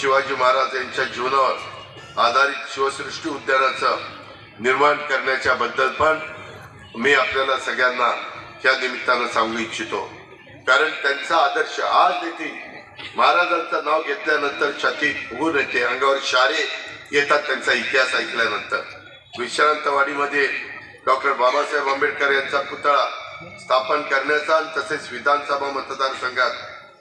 शिवाजी महाराज यांच्या जीवनावर आधारित शिवसृष्टी उद्यानाचं निर्माण करण्याच्या बद्दल पण मी आपल्याला सगळ्यांना या निमित्तानं सांगू इच्छितो. कारण त्यांचा आदर्श आज देखील महाराजांचं नाव घेतल्यानंतर छातीत उगून येते अंगावर शारे येतात त्यांचा इतिहास ऐकल्यानंतर. विश्रांतवाडीमध्ये डॉक्टर बाबासाहेब आंबेडकर यांचा पुतळा स्थापन करण्याचा तसेच विधानसभा मतदारसंघात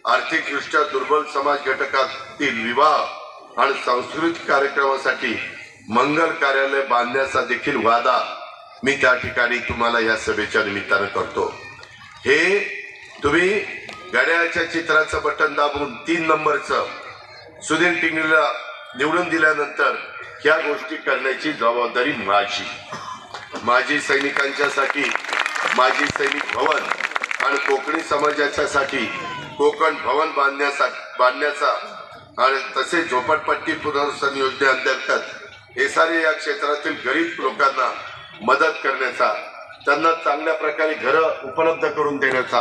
आर्थिकदृष्ट्या दुर्बल समाज घटकातील विवाह आणि सांस्कृतिक कार्यक्रमासाठी मंगल कार्यालय बांधण्याचा देखील वादा मी त्या ठिकाणी तुम्हाला या सभेच्या निमित्तानं करतो. हे तुम्ही घड्याळ्याच्या चित्राचं बटन दाबून तीन नंबरचं सुधीर टिंगलेला निवडून दिल्यानंतर ह्या गोष्टी करण्याची जबाबदारी माझी. माजी सैनिकांच्यासाठी माजी सैनिक भवन आणि कोकणी समाजाच्यासाठी कोकण भवन बांधण्यासाठी बांधण्याचा आणि तसेच झोपडपट्टी पुनर्वसन योजनेअंतर्गत एसआरए या क्षेत्रातील गरीब लोकांना मदत करण्याचा त्यांना चांगल्या प्रकारे घरं उपलब्ध करून देण्याचा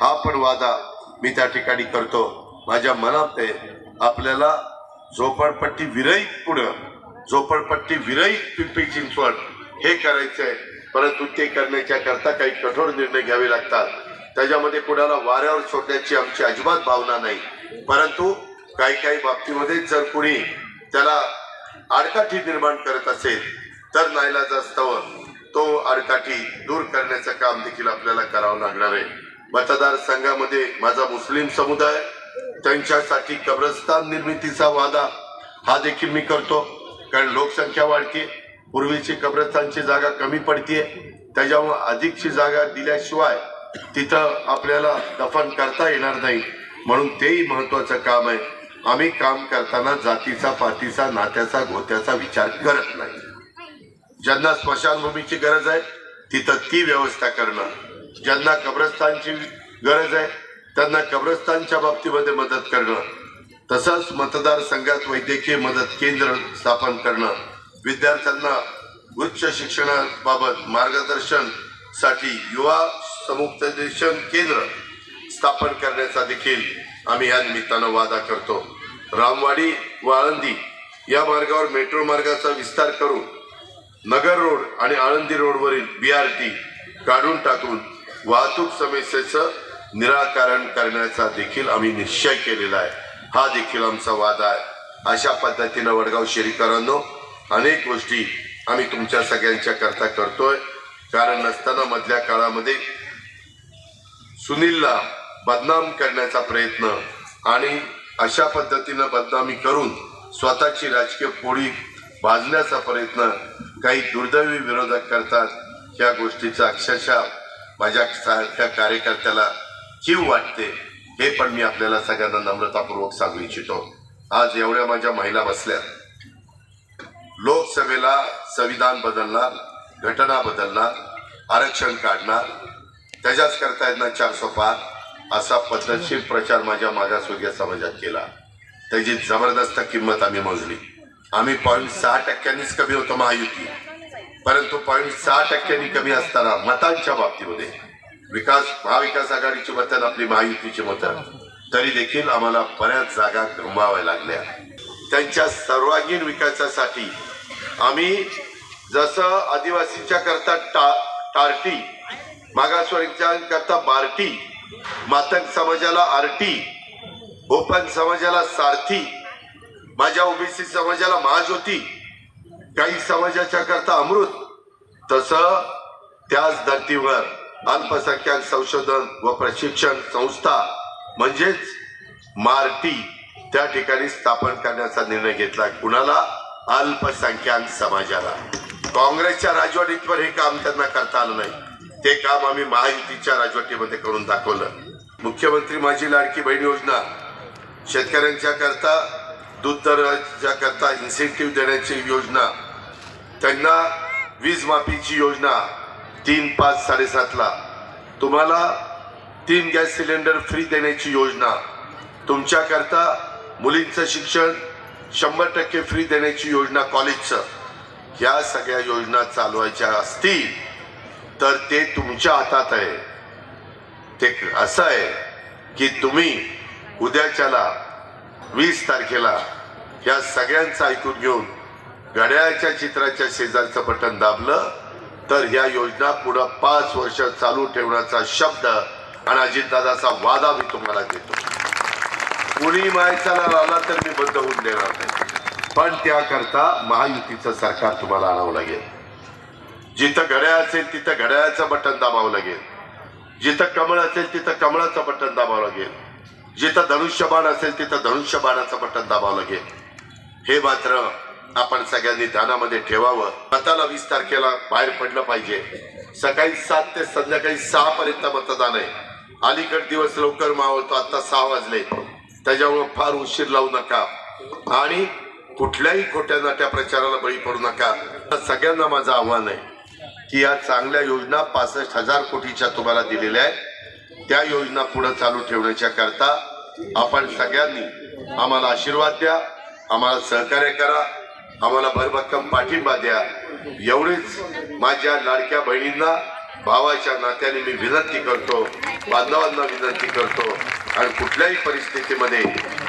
हा पण वादा मी त्या ठिकाणी करतो. माझ्या मनात आहे आपल्याला झोपडपट्टी विरहित पुढं झोपडपट्टी विरहित पिंपरी चिंचवड हे करायचं आहे परंतु ते करण्याच्या करता काही कठोर निर्णय घ्यावे लागतात. त्याच्यामध्ये कुणाला वाऱ्यावर सोडण्याची आमची अजिबात भावना नाही. परंतु काही काही बाबतीमध्ये जर कुणी त्याला आडकाठी निर्माण करत असेल तर नाईलाजास्तव तो आडकाठी दूर करण्याचं काम देखील आपल्याला करावं लागणार आहे. मतदारसंघामध्ये माझा मुस्लिम समुदाय त्यांच्यासाठी कब्रस्तान निर्मितीचा वादा हा देखील मी करतो. कारण लोकसंख्या वाढते पूर्वीची कब्रस्तानची जागा कमी पडतीये त्याच्यामुळे अधिकची जागा दिल्याशिवाय तिथं आपल्याला दफन करता येणार नाही. म्हणून तेही महत्वाचं काम आहे. आम्ही काम करताना जातीचा पातीचा नात्याचा गोत्याचा विचार करत नाही. ज्यांना स्मशानभूमीची गरज आहे तिथं ती व्यवस्था करणं ज्यांना कब्रस्तानची गरज आहे त्यांना कब्रस्तानच्या बाबतीमध्ये मदत करणं. तसंच मतदारसंघात वैद्यकीय मदत केंद्र स्थापन करणं. विद्यार्थ्यांना उच्च शिक्षणाबाबत मार्गदर्शनसाठी युवा समुपदेशन केंद्र स्थापन करण्याचा देखील आम्ही या निमित्तानं वादा करतो. रामवाडी व आळंदी या मार्गावर मेट्रो मार्गाचा विस्तार करून नगर रोड आणि आळंदी रोडवरील बी आर टी काढून टाकून वाहतूक समस्येचं निराकरण करण्याचा देखील आम्ही निश्चय केलेला आहे. हा देखील आमचा वादा आहे. अशा पद्धतीनं वडगाव शेरीकरांनो अनेक गोष्टी आम्ही तुमच्या सगळ्यांच्या करता करतोय. कारण नसताना मधल्या काळामध्ये सुनीलला बदनाम करण्याचा प्रयत्न आणि अशा पद्धतीनं बदनामी करून स्वतःची राजकीय पोळी भाजण्याचा प्रयत्न काही दुर्दैवी विरोधक करतात या गोष्टीचा अक्षरशः माझ्या सारख्या कार्यकर्त्याला जीव वाटते. हे पण मी आपल्याला सगळ्यांना नम्रतापूर्वक सांगू इच्छितो. आज एवढ्या माझ्या महिला बसल्या. लोकसभेला संविधान बदलणार घटना बदलणार आरक्षण काढणार त्याच्याच करता येणार चारशे पाच असा पद्धतशीर प्रचार माझ्या मागासवर्गीय समाजात केला. त्याची जबरदस्त किंमत आम्ही मोजली. आम्ही पॉईंट सहा टक्क्यांनीच कमी होतो महायुती. परंतु पॉईंट सहा टक्क्यांनी कमी असताना मतांच्या बाबतीमध्ये विकास महाविकास आघाडीची मतं आपली महायुतीची मतं तरी देखील आम्हाला बऱ्याच जागा गमवाव्या लागल्या. त्यांच्या सर्वांगीण विकासासाठी आम्ही जसं आदिवासींच्या करता टा टार्टी मागासवर्गीच्या बार्टी मातंग समाजाला आरटी ओपन समाजाला सारथी माझ्या ओबीसी समाजाला महाज्योती काही समाजाच्या करता अमृत तसं त्याच धर्तीवर अल्पसंख्याक संशोधन व प्रशिक्षण संस्था म्हणजेच मार्टी त्या ठिकाणी स्थापन करण्याचा निर्णय घेतला. कुणाला? अल्पसंख्याक समाजाला. काँग्रेसच्या राजवाडीतवर हे काम त्यांना करता आलं नाही. ते काम आम्ही महायुतीच्या राजवटीमध्ये करून दाखवलं. मुख्यमंत्री माझी लाडकी बहीण योजना शेतकऱ्यांच्या करता दूध दराच्या करता इन्सेंटिव्ह देण्याची योजना त्यांना वीज माफीची योजना तीन पाच साडेसातला. तुम्हाला तीन गॅस सिलेंडर फ्री देण्याची योजना तुमच्याकरता मुलींचं शिक्षण शंभर टक्के फ्री देण्याची योजना कॉलेजचं या सगळ्या योजना चालवायच्या असतील तर ते तुमच्या हातात आहे. ते असं आहे की तुम्ही उद्याच्याला वीस तारखेला या सगळ्यांचं ऐकून घेऊन घड्याळाच्या चित्राच्या शेजारचं बटन दाबलं तर ह्या योजना पुढं पाच वर्ष चालू ठेवण्याचा शब्द आणि अजितदादाचा वादा मी तुम्हाला देतो. कुणी मायचाला लावला तर मी बंद होऊन देणार नाही. पण त्याकरता महायुतीचं सरकार तुम्हाला आणावं लागेल. जिथं घड्याळ असेल तिथं घड्याळाचं बटन दाबावं लागेल. जिथं कमळ असेल तिथं कमळाचं बटन दाबावं लागेल. जिथं धनुष्यबाण असेल तिथं धनुष्यबाणाचं बटन दाबावं लागेल. हे मात्र आपण सगळ्यांनी ध्यानामध्ये ठेवावं. मताला वीस तारखेला बाहेर पडलं पाहिजे. सकाळी सात ते संध्याकाळी सहा पर्यंत मतदान आहे. अलीकड दिवस लवकर मावळतो आता सहा वाजले. त्याच्यामुळे फार उशीर लावू नका. आणि कुठल्याही खोट्या नाट्या प्रचाराला बळी पडू नका. सगळ्यांना माझं आव्हान आहे. की या चांगल्या योजना पासष्ट हजार कोटीच्या तुम्हाला दिलेल्या आहेत. त्या योजना पुढे चालू ठेवण्याच्या करता आपण सगळ्यांनी आम्हाला आशीर्वाद द्या आम्हाला सहकार्य करा आम्हाला भरभक्कम पाठिंबा द्या. एवढेच माझ्या लाडक्या बहिणींना भावाच्या नात्याने मी विनंती करतो बांधवांना विनंती करतो आणि कुठल्याही परिस्थितीमध्ये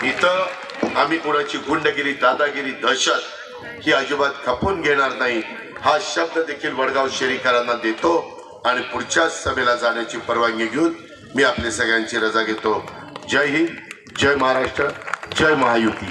इथं आम्ही कुणाची गुंडगिरी दादागिरी दहशत ही अजिबात खपून घेणार नाही. हा शब्द देखील वडगाव शेरीकरांना देतो आणि पुढच्या सभेला जाण्याची परवानगी घेऊन मी आपल्या सगळ्यांची रजा घेतो. जय हिंद जय महाराष्ट्र जय महायुती.